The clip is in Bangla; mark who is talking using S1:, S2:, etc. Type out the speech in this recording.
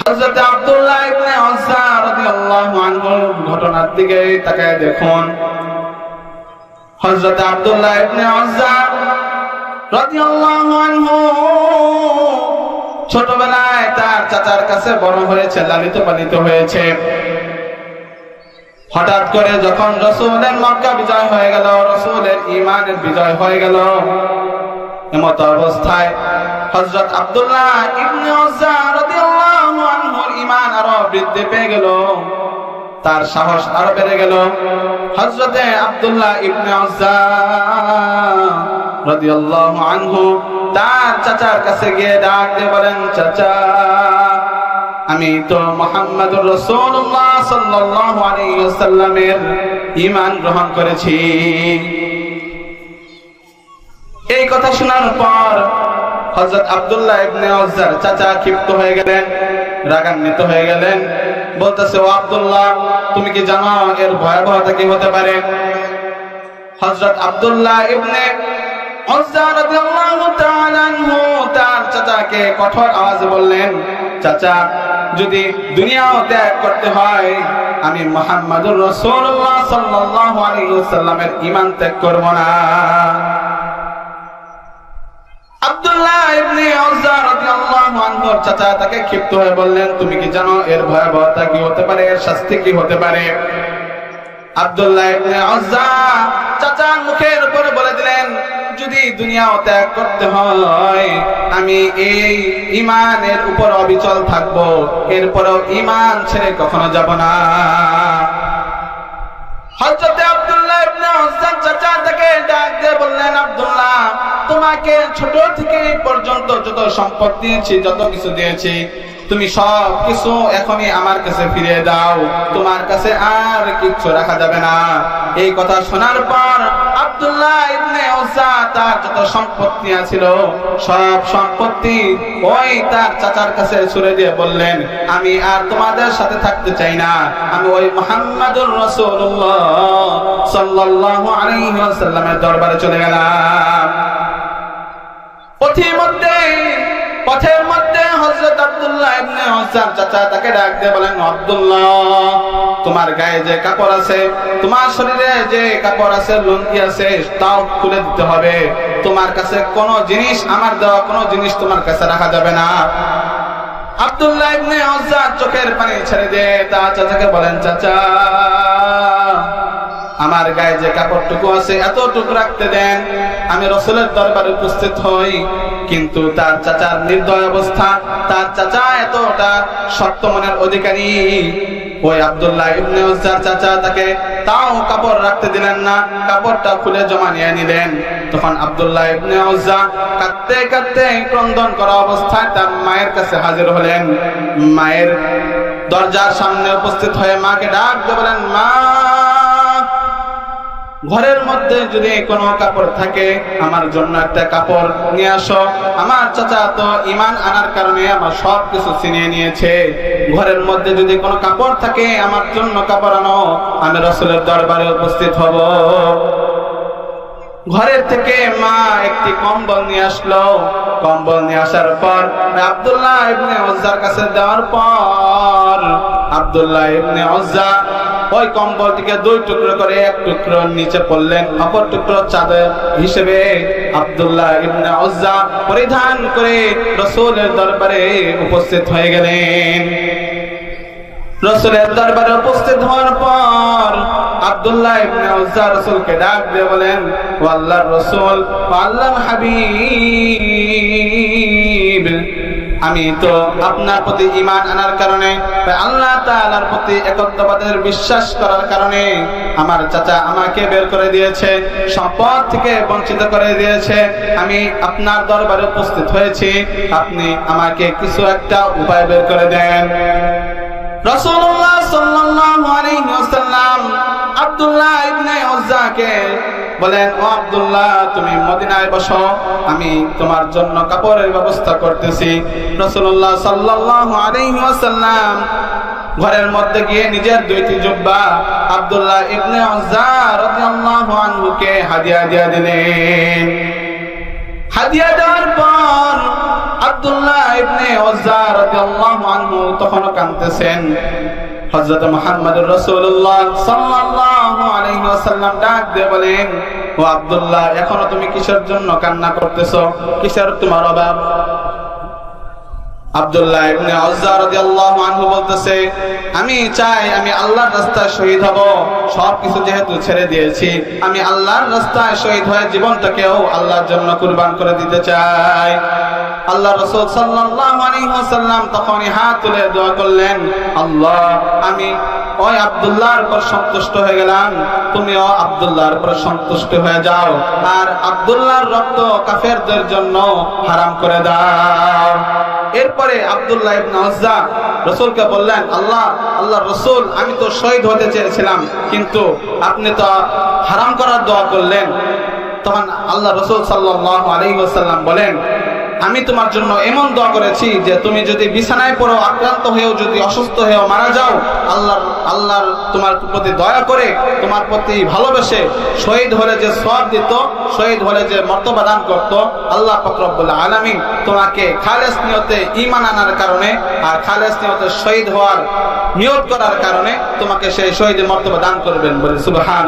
S1: হযরত আব্দুল্লাহ ইবনে রাদিয়াল্লাহু ঘটনার দিকে তাকায় দেখুন। হযরত আব্দুল্লাহ ইবনে রাদিয়াল্লাহু আনহু ছোটবেলায় তার চাচার কাছে বড় হয়েছে, লালিত পালিত হয়েছে। হঠাৎ করে যখন রসুলের মক্কা বিজয় হয়ে গেল, রসুলের ইমানের বিজয় হয়ে গেল, এমত অবস্থায় হজরত আব্দুল্লাহ ইবনে রাদিয়াল্লাহু ঈমান আরও বৃদ্ধি পেয়ে গেল। তার সাহস আরও বেড়ে গেল। হযরতে আব্দুল্লাহ ইবনে আনহু তার চাচার কাছে গিয়ে বলেন, চাচা, আমি তো মোহাম্মদুর সাল্লাল্লাহু আলাইহি ওয়াসাল্লামের ঈমান গ্রহণ করেছি। এই কথা শোনার পর হযরত আব্দুল্লাহ ইবনে চাচা ক্ষিপ্ত হয়ে গেলেন। রাগান্বিত হয়ে গেলেন। বলতেছে, ও আবদুল্লাহ, তুমি কি জানো এর ভয়াবহতা কি হতে পারে? হযরত আব্দুল্লাহ ইবনে তার চাচাকে কঠোর আওয়াজে বললেন, চাচা, যদি দুনিয়াও ত্যাগ করতে হয়, আমি মুহাম্মাদুর রাসূলুল্লাহ সাল্লাল্লাহু আলাইহি ওয়াসাল্লামের ঈমান ত্যাগ করব না। চাচা তাকে ক্ষিপ্ত হয়ে বললেন, তুমি কি জানো এর ভয়াবহতা কি হতে পারে? এর শাস্তি কি হতে পারে? আব্দুল্লাহ উপরে ইমান কখনো যাব না। হযরতে আব্দুল্লাহ চাচা তোমাকে ছোট থেকে পর্যন্ত যত সম্পদ দিয়েছি যত কিছু দিয়েছি তুমি সব কিছু এখনই আমার কাছে ফিরিয়ে দাও। তোমার কাছে আর কিচ্ছু রাখা যাবে না। এই কথা শোনার পর আব্দুল্লাহ ইবনে তার যত সম্পত্তি আছিল, সব সম্পত্তি ওই তার চাচার কাছে ছুড়ে দিয়ে বললেন, আমি আর তোমাদের সাথে থাকতে চাই না। আমি ওই মুহাম্মাদুর রাসূলুল্লাহ সাল্লাল্লাহু আলাইহি ওয়াসাল্লামের দরবারে চলে গেলাম। পথের মধ্যে পথের মধ্যে হযরত আব্দুল্লাহ ইবনে উজ্জার চাচা তাকে ডাক দিয়ে বলেন, আব্দুল্লাহ, তোমার গায়ে যে কাপড় আছে, তোমার শরীরে যে কাপড় আছে, লুঙ্গি আছে, তাও খুলে দিতে হবে। তোমার কাছে কোনো জিনিস আমার দেওয়া, কোনো জিনিস তোমার কাছে রাখা যাবে না। আব্দুল্লাহ ইবনে উজ্জা চোখের পানি ছেড়ে দিয়ে তার চাচাকে বলেন, চাচা আমার গায়ে যে কাপড়টুকু আছে, এতটুকু রাখতে দেন। আমি রসুলের দরবারে উপস্থিত হই, কিন্তু তার চাচার নির্দয় অবস্থা, তার চাচা এতটা শক্ত মনের অধিকারী। ওই আব্দুল্লাহ ইবনে উজ্জার চাচা তাকে তাও কাপড় রাখতে দিলেন না, কাপড়টা খুলে জমা নিয়ে নিলেন। তখন আব্দুল্লাহ ইবনে উজ্জা কাঁদতে কাঁদতে ক্রন্দন করা অবস্থায় তার মায়ের কাছে হাজির হলেন। মায়ের দরজার সামনে উপস্থিত হয়ে মাকে ডাক বলেন, মা ঘরের মধ্যে যদি কোনো কাপড় থাকে, আমার জন্য একটা কাপড় নিয়ে আসো। আমার চাচা তো ইমান আনার কারণে আমার সব কিছু ছিনিয়ে নিয়েছে। ঘরের মধ্যে যদি কোনো কাপড় থাকে, আমার জন্য কাপড় আনো। আমি রসুলের দরবারে উপস্থিত হব। ঘরের থেকে মা একটি কম্বল নিয়ে আসলো। কম্বল নিয়ে আসার পর, আব্দুল্লাহ ইবনে উজ্জার কাছে দেওয়ার পর, আব্দুল্লাহ ইবনে উজ্জা ওই কম্বলটিকে দুই টুকরো করে এক টুকরো নিচে পড়লেন, অপর টুকরো চাদর হিসেবে আব্দুল্লাহ ইবনে উজ্জা পরিধান করে রসুলের দরবারে উপস্থিত হয়ে গেলেন। রসুলের দরবারে উপস্থিত হওয়ার পর আব্দুল্লাহ ইবনে উজ্জা রসুলকে ডাক দিয়ে বলেন, ও আল্লাহর রসুল আল্লাহর হাবিব আমি তো আপনার প্রতি ইমান আনার কারণে আল্লাহ তাআলার প্রতি একত্ববাদের বিশ্বাস করার কারণে আমার চাচা আমাকে বের করে দিয়েছে সম্পদ থেকে বঞ্চিত করে দিয়েছে। আমি আপনার দরবারে উপস্থিত হয়েছি, আপনি আমাকে কিছু একটা উপায় বের করে দেন। রসুল্লাহ ওয়াসাল্লাম আব্দুল্লাহ ইবনে উজ্জাকে বলেন, ও আব্দুল্লাহ, তুমি মদিনায় বসো, আমি তোমার জন্য কাপড়ের ব্যবস্থা করতেছি। রাসূলুল্লাহ সাল্লাল্লাহু আলাইহি ওয়াসাল্লাম ঘরের মধ্যে গিয়ে নিজের দুইটি জুব্বা আব্দুল্লাহ ইবনে আনহুকে হাদিয়া দিয়া দিলেন। হাদিয়া দেওয়ার পর আব্দুল্লাহ ইবনে ওজ্জা রাদিয়াল্লাহু আনহু তখনও কাঁদতেছেন। হযরত মুহাম্মদুর রাসূলুল্লাহ সাল্লাল্লাহু আলাইহি ওয়াসাল্লাম ডাক দিয়ে বলেন, ও আব্দুল্লাহ, এখনও তুমি কিসের জন্য কান্না করতেছো? কিসের তোমার অভাব? আব্দুল্লাহ ইবনে উজ্জা রাদিয়াল্লাহু আনহু বলতেছে, আমি চাই আমি আল্লাহর রাস্তায় শহীদ হব। সব কিছু যেহেতু ছেড়ে দিয়েছি, আমি আল্লাহর রাস্তায় শহীদ হয়ে জীবনটাকেও আল্লাহর জন্য কুরবান করে দিতে চাই। আল্লাহ রাসূল সাল্লাল্লাহু আলাইহি ওয়াসাল্লাম তখনই হাত তুলে দোয়া করলেন, আল্লাহ, আমি ওই আব্দুল্লাহর পর সন্তুষ্ট হয়ে গেলাম। তুমিও আব্দুল্লাহর পর সন্তুষ্ট হয়ে যাও। আর আব্দুল্লাহর রক্ত কাফেরদের জন্য হারাম করে দাও। এরপরে আব্দুল্লাহ ইবনে রসুলকে বললেন, আল্লাহ আল্লাহ রসুল, আমি তো শহীদ হতে চেয়েছিলাম, কিন্তু আপনি তো হারাম করার দোয়া করলেন। তখন আল্লাহ রসুল সাল্লাল্লাহু আলাইহি ওয়াসাল্লাম বলেন আমি তোমার জন্য এমন দোয়া করেছি যে তুমি যদি বিছানায় পড়ো, আক্রান্ত হয়েও যদি অসুস্থ হয়েও মারা যাও, আল্লাহর আল্লাহর তোমার প্রতি দয়া করে, তোমার প্রতি ভালোবেসে শহীদ হলে যে সব দিত, শহীদ হলে যে মর্তবা দান করত, আল্লাহ ফকরবুল আলমিন তোমাকে খালেস নিয়তে ইমান আনার কারণে আর খালেস নিয়তে শহীদ হওয়ার নিয়োগ করার কারণে তোমাকে সেই শহীদের মর্তবা দান করবেন বলে সুবহান